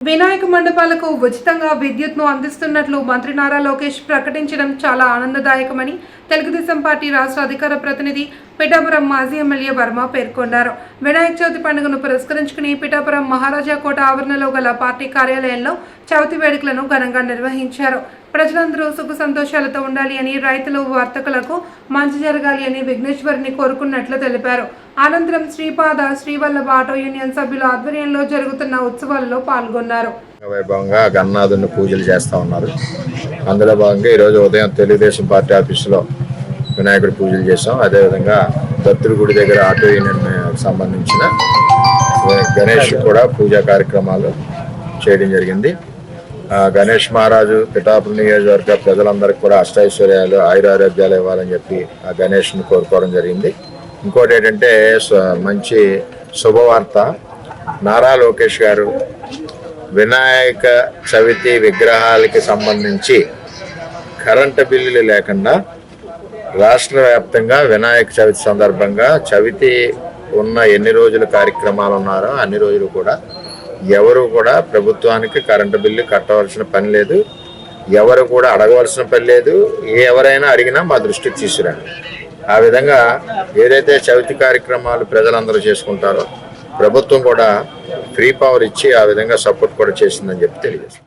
వినాయక మండపాలకు ఉచితంగా విద్యుత్ను అందిస్తున్నట్లు మంత్రి నారా లోకేష్ ప్రకటించడం చాలా ఆనందదాయకమని తెలుగుదేశం పార్టీ రాష్ట్ర అధికార ప్రతినిధి పిఠాపురం మాజీ ఎమ్మెల్యే వర్మ పేర్కొన్నారు. వినాయక చవితి పండుగను పురస్కరించుకుని పిఠాపురం మహారాజా కోట ఆవరణలో గల పార్టీ కార్యాలయంలో చవితి వేడుకలను ఘనంగా నిర్వహించారు. ప్రజలందరూ సుఖ సంతోషాలతో ఉండాలి అని రైతులు వర్తకులకు మంచి జరగాలి అని విఘ్నేశ్వరిని కోరుకున్నట్లు తెలిపారు. అనంతరం శ్రీపాద శ్రీవల్లభ ఆటో యూనియన్ సభ్యుల ఆధ్వర్యంలో జరుగుతున్న ఉత్సవాలలో పాల్గొన్నారు. వైభవంగా గన్నాథుని పూజలు చేస్తూ ఉన్నారు. అందులో భాగంగా ఈరోజు ఉదయం తెలుగుదేశం పార్టీ ఆఫీసులో వినాయకుడి పూజలు చేసాం. అదేవిధంగా దత్తుడి గుడి దగ్గర ఆటో యూనియన్ సంబంధించిన గణేష్ కూడా పూజా కార్యక్రమాలు చేయడం జరిగింది. గణేష్ మహారాజు పిఠాపురం నియోజకవర్గ ప్రజలందరికీ కూడా అష్టైశ్వర్యాలు ఆయురారోగ్యాలు ఇవ్వాలని చెప్పి ఆ గణేష్ని కోరుకోవడం జరిగింది. ఇంకోటి ఏంటంటే మంచి శుభవార్త. నారా లోకేష్ గారు వినాయక చవితి విగ్రహాలకి సంబంధించి కరెంటు బిల్లులు లేకుండా రాష్ట్ర వ్యాప్తంగా వినాయక చవితి సందర్భంగా చవితి ఉన్న ఎన్ని రోజులు కార్యక్రమాలు ఉన్నారో అన్ని రోజులు కూడా ఎవరు కూడా ప్రభుత్వానికి కరెంటు బిల్లు కట్టవలసిన పని లేదు. ఎవరు కూడా అడగవలసిన పని లేదు. ఎవరైనా అడిగినా మా దృష్టికి తీసుకురండి. ఆ విధంగా ఏదైతే చవితి కార్యక్రమాలు ప్రజలందరూ చేసుకుంటారో ప్రభుత్వం కూడా ఫ్రీ పవర్ ఇచ్చి ఆ విధంగా సపోర్ట్ కూడా చేసిందని చెప్పి తెలియజేస్తుంది